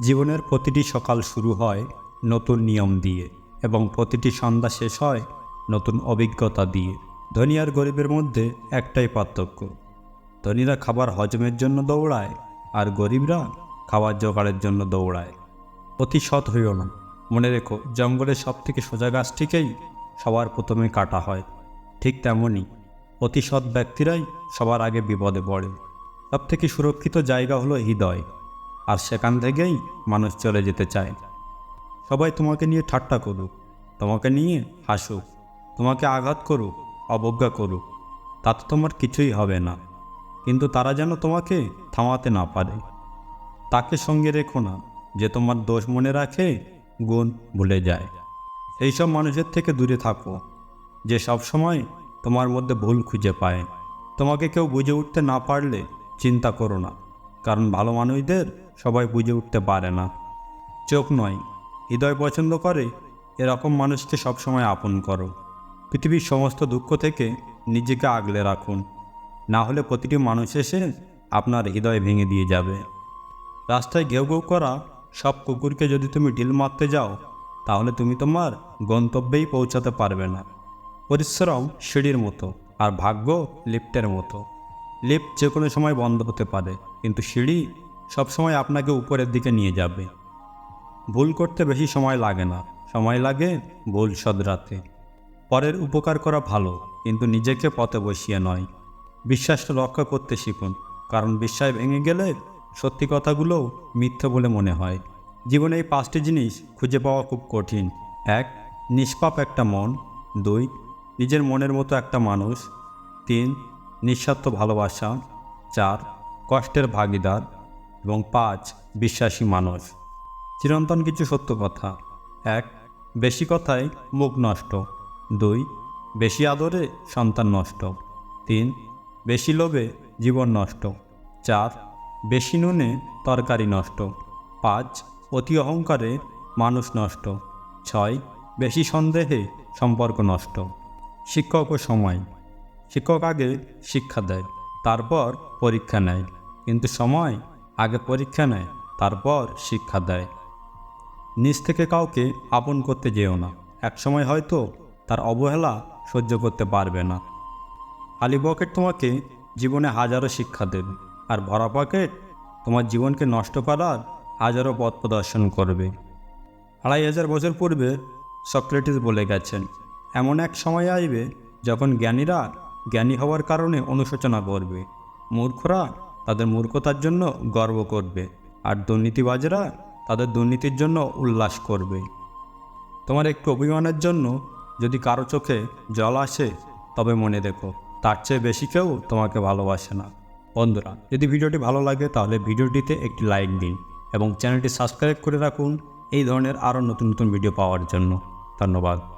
জীবনের প্রতিটি সকাল শুরু হয় নতুন নিয়ম দিয়ে এবং প্রতিটি সন্ধ্যা শেষ হয় নতুন অভিজ্ঞতা দিয়ে। ধনী আর গরিবের মধ্যে একটাই পার্থক্য। ধনীরা খাবার হজমের জন্য দৌড়ায় আর গরিবরা খাবার জোগাড়ের জন্য দৌড়ায়। অতি সৎ হইও না। মনে রেখো, জঙ্গলের সব থেকে সোজা গাছটিকেই সবার প্রথমে কাটা হয়। ঠিক তেমনই অতি সৎ ব্যক্তিরাই সবার আগে বিপদে পড়ে। সব থেকে সুরক্ষিত জায়গা হলো হৃদয়। আর সেখান থেকেই মানুষ চলে যেতে চায়। সবাই তোমাকে নিয়ে ঠাট্টা করুক, তোমাকে নিয়ে হাসুক, তোমাকে আঘাত করুক, অবজ্ঞা করুক, তাতে তোমার কিছুই হবে না। কিন্তু তারা যেন তোমাকে থামাতে না পারে। তাকে সঙ্গে রেখো না, যে তোমার দোষ মনে রাখে, গুণ ভুলে যায়। সেই সব মানুষের থেকে দূরে থাকো, যে সব সময় তোমার মধ্যে ভুল খুঁজে পায়। তোমাকে কেউ বুঝে উঠতে না পারলে চিন্তা করো না। কারণ ভালো মানুষদের সবাই বুঝে উঠতে পারে না। চোখ নয়, হৃদয় পছন্দ করে, এরকম মানুষকে সবসময় আপন করো। পৃথিবীর সমস্ত দুঃখ থেকে নিজেকে আগলে রাখুন। না হলে প্রতিটি মানুষ এসে আপনার হৃদয় ভেঙে দিয়ে যাবে। রাস্তায় ঘেউ ঘেউ করা সব কুকুরকে যদি তুমি ঢিল মারতে যাও, তাহলে তুমি তোমার গন্তব্যেই পৌঁছাতে পারবে না। পরিশ্রম সিঁড়ির মতো আর ভাগ্য লিফটের মতো। লিফট যে কোনো সময় বন্ধ হতে পারে, কিন্তু সিঁড়ি সবসময় আপনাকে উপরের দিকে নিয়ে যাবে। ভুল করতে বেশি সময় লাগে না। সময় লাগে ভুল সদরাতে পরের উপকার করা ভালো, কিন্তু নিজেকে পথে বসিয়ে নয়। বিশ্বাসটা রক্ষা করতে শিখুন, কারণ বিশ্বাস ভেঙে গেলে সত্যি কথাগুলোও মিথ্যে বলে মনে হয়। জীবনে এই পাঁচটি জিনিস খুঁজে পাওয়া খুব কঠিন। এক, নিষ্পাপ একটা মন। দুই, নিজের মনের মতো একটা মানুষ। তিন নিঃস্বার্থ ভালোবাসা, চার, কষ্টের ভাগিদার এবং পাঁচ, বিশ্বাসী মানুষ। চিরন্তন কিছু সত্য কথা। এক, বেশি কথায় মুখ নষ্ট। দুই, বেশি আদরে সন্তান নষ্ট। তিন, বেশি লোভে জীবন নষ্ট। চার, বেশি নুনে তরকারি নষ্ট। পাঁচ, অতি অহংকারে মানুষ নষ্ট। ছয়, বেশি সন্দেহে সম্পর্ক নষ্ট। শিক্ষক ও সময়। শিক্ষক আগে শিক্ষা দেয়, তারপর পরীক্ষা নেয়। কিন্তু সময় আগে পরীক্ষা নেয়, তারপর শিক্ষা দেয়। নিজ থেকে কাউকে আপন করতে যেও না। একসময় হয়তো তার অবহেলা সহ্য করতে পারবে না। খালি পকেট তোমাকে জীবনে হাজারো শিক্ষা দেবে আর ভরা পকেট তোমার জীবনকে নষ্ট করার হাজারো পথ প্রদর্শন করবে। আড়াই হাজার বছর পূর্বে সক্রেটিস বলে গেছেন, এমন এক সময় আসবে যখন জ্ঞানীরা জ্ঞানী হওয়ার কারণে অনুশোচনা করবে মূর্খরা তাদের মূর্খতার জন্য গর্ব করবে আর দুর্নীতিবাজরা তাদের দুর্নীতির জন্য উল্লাস করবে। তোমার একটু অভিমানের জন্য যদি কারও চোখে জল আসে, তবে মনে দেখো তার চেয়ে বেশি কেউ তোমাকে ভালোবাসে না। বন্ধুরা, যদি ভিডিওটি ভালো লাগে, তাহলে ভিডিওটিতে একটি লাইক দিন এবং চ্যানেলটি সাবস্ক্রাইব করে রাখুন। এই ধরনের আরও নতুন নতুন ভিডিও পাওয়ার জন্য। ধন্যবাদ।